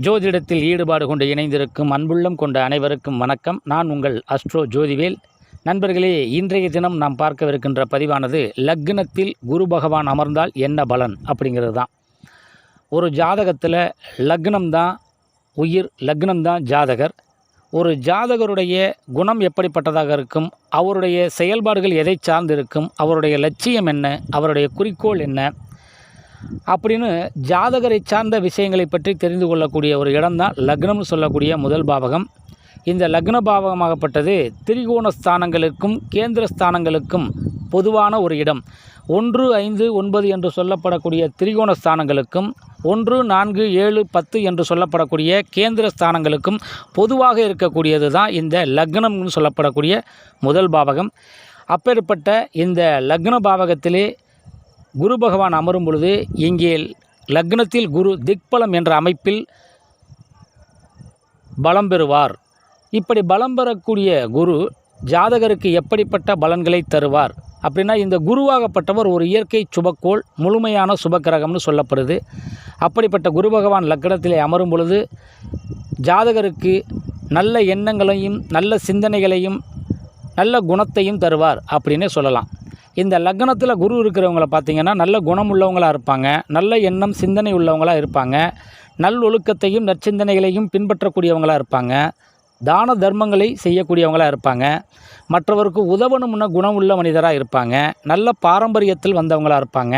ஜோதிடத்தில் ஈடுபாடு கொண்டு இணைந்திருக்கும் அன்புள்ளம் கொண்ட அனைவருக்கும் வணக்கம். நான் உங்கள் அஸ்ட்ரோ ஜோதிவேல். நண்பர்களே இன்றைய தினம் நாம் பார்க்கவிருக்கின்ற பதிவானது லக்னத்தில் குரு பகவான் அமர்ந்தால் என்ன பலன்? அப்படிங்கிறது தான் ஒரு ஜாதகத்தில் லக்னம் தான் உயிர் லக்னம் தான் ஜாதகர். ஒரு ஜாதகருடைய குணம் எப்படிப்பட்டதாக இருக்கும்? அவருடைய செயல்பாடுகள் எதை சார்ந்து இருக்கும்? அவருடைய லட்சியம் என்ன? அவருடைய குறிக்கோள் என்ன? அப்படின்னு ஜாதகரை சார்ந்த விஷயங்களை பற்றி தெரிந்து கொள்ளக்கூடிய ஒரு இடம்தான் லக்னம்னு சொல்லக்கூடிய முதல் பாவகம். இந்த லக்ன பாவகமாகப்பட்டது திரிகோண ஸ்தானங்களுக்கும் கேந்திர ஸ்தானங்களுக்கும் பொதுவான ஒரு இடம். ஒன்று ஐந்து ஒன்பது என்று சொல்லப்படக்கூடிய திரிகோண ஸ்தானங்களுக்கும் ஒன்று நான்கு ஏழு பத்து என்று சொல்லப்படக்கூடிய கேந்திர ஸ்தானங்களுக்கும் பொதுவாக இருக்கக்கூடியது தான் இந்த லக்னம்னு சொல்லப்படக்கூடிய முதல் பாவகம். அப்பேற்பட்ட இந்த லக்ன பாவகத்திலே குரு பகவான் அமரும் பொழுது இங்கே லக்னத்தில் குரு திக்பலம் என்ற அமைப்பில் பலம் பெறுவார். இப்படி பலம் பெறக்கூடிய குரு ஜாதகருக்கு எப்படிப்பட்ட பலன்களை தருவார்? அப்படின்னா இந்த குருவாகப்பட்டவர் ஒரு இயற்கை சுபக்கோள் முழுமையான சுபக்கிரகம்னு சொல்லப்படுது. அப்படிப்பட்ட குரு பகவான் லக்னத்திலே அமரும் பொழுது ஜாதகருக்கு நல்ல எண்ணங்களையும் நல்ல சிந்தனைகளையும் நல்ல குணத்தையும் தருவார் அப்படின்னே சொல்லலாம். இந்த லக்னத்தில் குரு இருக்கிறவங்கள பார்த்தீங்கன்னா நல்ல குணம் உள்ளவங்களாக இருப்பாங்க. நல்ல எண்ணம் சிந்தனை உள்ளவங்களாக இருப்பாங்க. நல்லொழுக்கத்தையும் நற்சிந்தனைகளையும் பின்பற்றக்கூடியவங்களாக இருப்பாங்க. தான தர்மங்களை செய்யக்கூடியவங்களாக இருப்பாங்க. மற்றவருக்கு உதவணும்னு குணம் உள்ள மனிதராக இருப்பாங்க. நல்ல பாரம்பரியத்தில் வந்தவங்களாக இருப்பாங்க.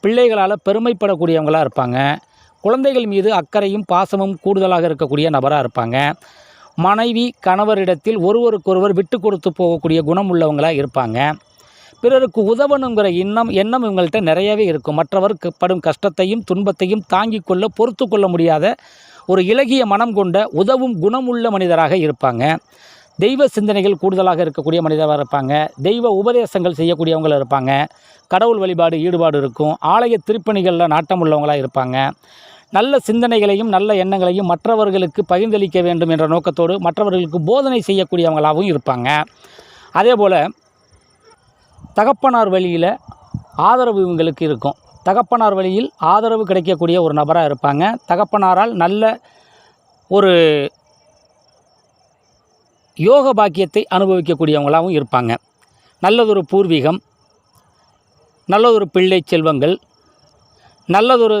பிள்ளைகளால் பெருமைப்படக்கூடியவங்களாக இருப்பாங்க. குழந்தைகள் மீது அக்கறையும் பாசமும் கூடுதலாக இருக்கக்கூடிய நபராக இருப்பாங்க. மனைவி கணவரிடத்தில் ஒருவருக்கொருவர் விட்டு கொடுத்து போகக்கூடிய குணம் உள்ளவங்களாக இருப்பாங்க. பிறருக்கு உதவணுங்கிற எண்ணம் எண்ணம் இவங்கள்ட்ட நிறையவே இருக்கும். மற்றவருக்கு படும் கஷ்டத்தையும் துன்பத்தையும் தாங்கிக் கொள்ள பொறுத்து கொள்ள முடியாத ஒரு இலகிய மனம் கொண்ட உதவும் குணமுள்ள மனிதராக இருப்பாங்க. தெய்வ சிந்தனைகள் கூடுதலாக இருக்கக்கூடிய மனிதராக இருப்பாங்க. தெய்வ உபதேசங்கள் செய்யக்கூடியவங்களாக இருப்பாங்க. கடவுள் வழிபாடு ஈடுபாடு இருக்கும். ஆலய திருப்பணிகளில் நாட்டம் உள்ளவங்களாக இருப்பாங்க. நல்ல சிந்தனைகளையும் நல்ல எண்ணங்களையும் மற்றவர்களுக்கு பகிர்ந்தளிக்க வேண்டும் என்ற நோக்கத்தோடு மற்றவர்களுக்கு போதனை செய்யக்கூடியவங்களாகவும் இருப்பாங்க. அதே போல் தகப்பனார் வழியில் ஆதரவு இவங்களுக்கு இருக்கும். தகப்பனார் வழியில் ஆதரவு கிடைக்கக்கூடிய ஒரு நபராக இருப்பாங்க. தகப்பனாரால் நல்ல ஒரு யோக பாக்கியத்தை அனுபவிக்கக்கூடியவங்களாகவும் இருப்பாங்க. நல்லதொரு பூர்வீகம் நல்லதொரு பிள்ளை செல்வங்கள் நல்லதொரு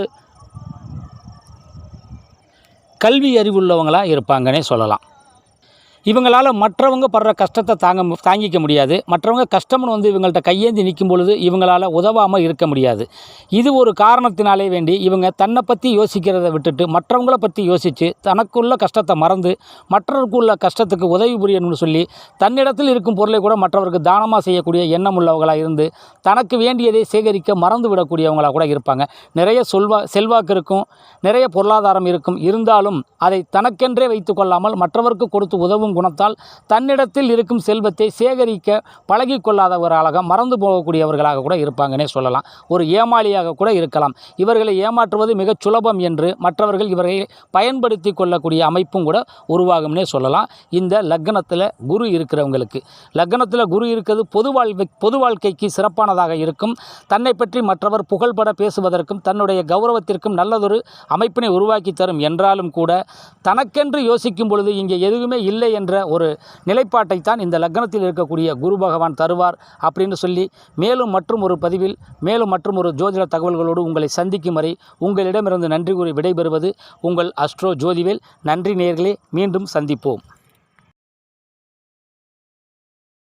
கல்வி அறிவுள்ளவங்களாக இருப்பாங்கன்னே சொல்லலாம். இவங்களால் மற்றவங்க படுற கஷ்டத்தை தாங்க தாங்கிக்க முடியாது. மற்றவங்க கஷ்டம்னு வந்து இவங்கள்ட்ட கையேந்தி நிற்கும் பொழுது இவங்களால் உதவாமல் இருக்க முடியாது. இது ஒரு காரணத்தினாலே வேண்டி இவங்க தன்னை பற்றி யோசிக்கிறத விட்டுட்டு மற்றவங்கள பற்றி யோசித்து தனக்குள்ள கஷ்டத்தை மறந்து மற்றவருக்குள்ள கஷ்டத்துக்கு உதவி புரியணும்னு சொல்லி தன்னிடத்தில் இருக்கும் பொருளை கூட மற்றவருக்கு தானமாக செய்யக்கூடிய எண்ணம் உள்ளவங்களாக இருந்து தனக்கு வேண்டியதை சேகரிக்க மறந்து விடக்கூடியவங்களாக கூட இருப்பாங்க. நிறைய சொல்வா செல்வாக்கு இருக்கும். நிறைய பொருளாதாரம் இருக்கும். இருந்தாலும் அதை தனக்கென்றே வைத்து கொள்ளாமல் மற்றவருக்கு கொடுத்து உதவும் குணத்தால் தன்னிடத்தில் இருக்கும் செல்வத்தை சேகரிக்க பழகி கொள்ளாதவர்களாக மறந்து போகக்கூடியவர்களாக கூட இருப்பாங்கன்னே சொல்லலாம். ஒரு ஏமாளியாக கூட இருக்கலாம். இவர்களை ஏமாற்றுவது மிகச் சுலபம் என்று மற்றவர்கள் இவர்களை பயன்படுத்தி கொள்ளக்கூடிய அமைப்பும் கூட உருவாகும்னே சொல்லலாம். இந்த லக்னத்தில் குரு இருக்கிறவங்களுக்கு. லக்னத்தில் குரு இருக்கிறது பொது வாழ்வை பொது வாழ்க்கைக்கு சிறப்பானதாக இருக்கும். தன்னை பற்றி மற்றவர் புகழ்பட பேசுவதற்கும் தன்னுடைய கௌரவத்திற்கும் நல்லதொரு அமைப்பினை உருவாக்கி தரும் என்றாலும் கூட தனக்கென்று யோசிக்கும் பொழுது இங்கே எதுவுமே இல்லை என்ற என்ற ஒரு நிலைப்பாட்டைத்தான் இந்த லக்னத்தில் இருக்கக்கூடிய குரு பகவான் தருவார் அப்படின்னு சொல்லி மேலும் மற்றும் ஒரு பதிவில் மேலும் மற்றும் ஒரு ஜோதிட தகவல்களோடு உங்களை சந்திக்கும் வரை உங்களிடமிருந்து நன்றி கூறி விடைபெறுவது உங்கள் அஸ்ட்ரோ ஜோதிவேல். நன்றி நேர்களே மீண்டும் சந்திப்போம்.